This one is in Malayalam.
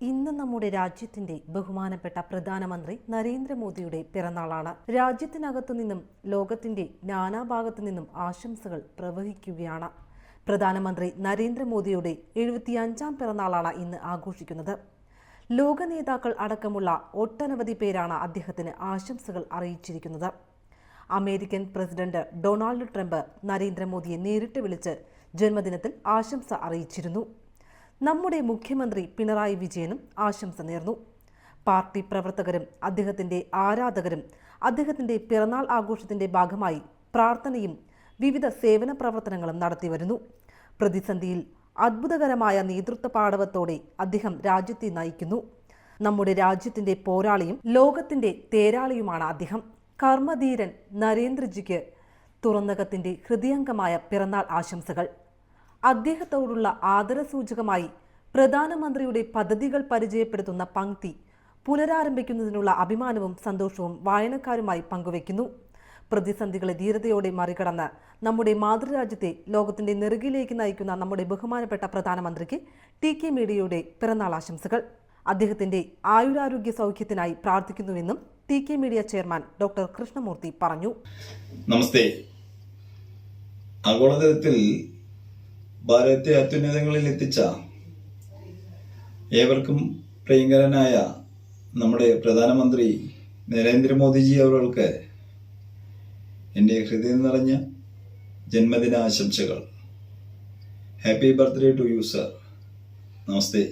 ഇന്ന് നമ്മുടെ രാജ്യത്തിന്റെ ബഹുമാനപ്പെട്ട പ്രധാനമന്ത്രി നരേന്ദ്രമോദിയുടെ പിറന്നാളാണ്. രാജ്യത്തിനകത്തു നിന്നും ലോകത്തിന്റെ നാനാഭാഗത്തു നിന്നും ആശംസകൾ പ്രവഹിക്കുകയാണ്. പ്രധാനമന്ത്രി നരേന്ദ്രമോദിയുടെ എഴുപത്തിയഞ്ചാം പിറന്നാളാണ് ഇന്ന് ആഘോഷിക്കുന്നത്. ലോക നേതാക്കൾ അടക്കമുള്ള ഒട്ടനവധി പേരാണ് അദ്ദേഹത്തിന് ആശംസകൾ അറിയിച്ചിരിക്കുന്നത്. അമേരിക്കൻ പ്രസിഡന്റ് ഡൊണാൾഡ് ട്രംപ് നരേന്ദ്രമോദിയെ നേരിട്ട് വിളിച്ച് ജന്മദിനത്തിൽ ആശംസ അറിയിച്ചിരുന്നു. നമ്മുടെ മുഖ്യമന്ത്രി പിണറായി വിജയനും ആശംസ നേർന്നു. പാർട്ടി പ്രവർത്തകരും അദ്ദേഹത്തിന്റെ ആരാധകരും അദ്ദേഹത്തിന്റെ പിറന്നാൾ ആഘോഷത്തിന്റെ ഭാഗമായി പ്രാർത്ഥനയും വിവിധ സേവന പ്രവർത്തനങ്ങളും നടത്തിവരുന്നു പ്രതിസന്ധിയിൽ അത്ഭുതകരമായ നേതൃത്വ പാടവത്തോടെ അദ്ദേഹം രാജ്യത്തെ നയിക്കുന്നു. നമ്മുടെ രാജ്യത്തിന്റെ പോരാളിയും ലോകത്തിന്റെ തേരാളിയുമാണ് അദ്ദേഹം. കർമ്മധീരൻ നരേന്ദ്രജിക്ക് തുറന്നകത്തിന്റെ ഹൃദയംഗമായ പിറന്നാൾ ആശംസകൾ. അദ്ദേഹത്തോടുള്ള ആദരസൂചകമായി പ്രധാനമന്ത്രിയുടെ പദ്ധതികൾ പരിചയപ്പെടുത്തുന്ന പങ്ക്തി പുനരാരംഭിക്കുന്നതിനുള്ള അഭിമാനവും സന്തോഷവും വായനക്കാരുമായി പങ്കുവെക്കുന്നു പ്രതിസന്ധികളെ ധീരതയോടെ മറികടന്ന് നമ്മുടെ മാതൃരാജ്യത്തെ ലോകത്തിന്റെ നെറുകിലേക്ക് നയിക്കുന്ന നമ്മുടെ ബഹുമാനപ്പെട്ട പ്രധാനമന്ത്രിക്ക് ടി കെ മീഡിയയുടെ പിറന്നാൾ ആശംസകൾ. അദ്ദേഹത്തിന്റെ ആയുരാരോഗ്യ സൗഖ്യത്തിനായി പ്രാർത്ഥിക്കുന്നുവെന്നും T K media chairman doctor Krishnamurthy പറഞ്ഞു. നമസ്തേ. ആഗോളതലത്തിൽ ഭാരതത്തെ അത്യുന്നതങ്ങളിൽ എത്തിച്ച ഏവർക്കും പ്രിയങ്കരനായ നമ്മുടെ പ്രധാനമന്ത്രി നരേന്ദ്രമോദിജി അവർക്ക് എന്റെ ഹൃദയം നിറഞ്ഞ ജന്മദിന ആശംസകൾ happy birthday to you sir namaste.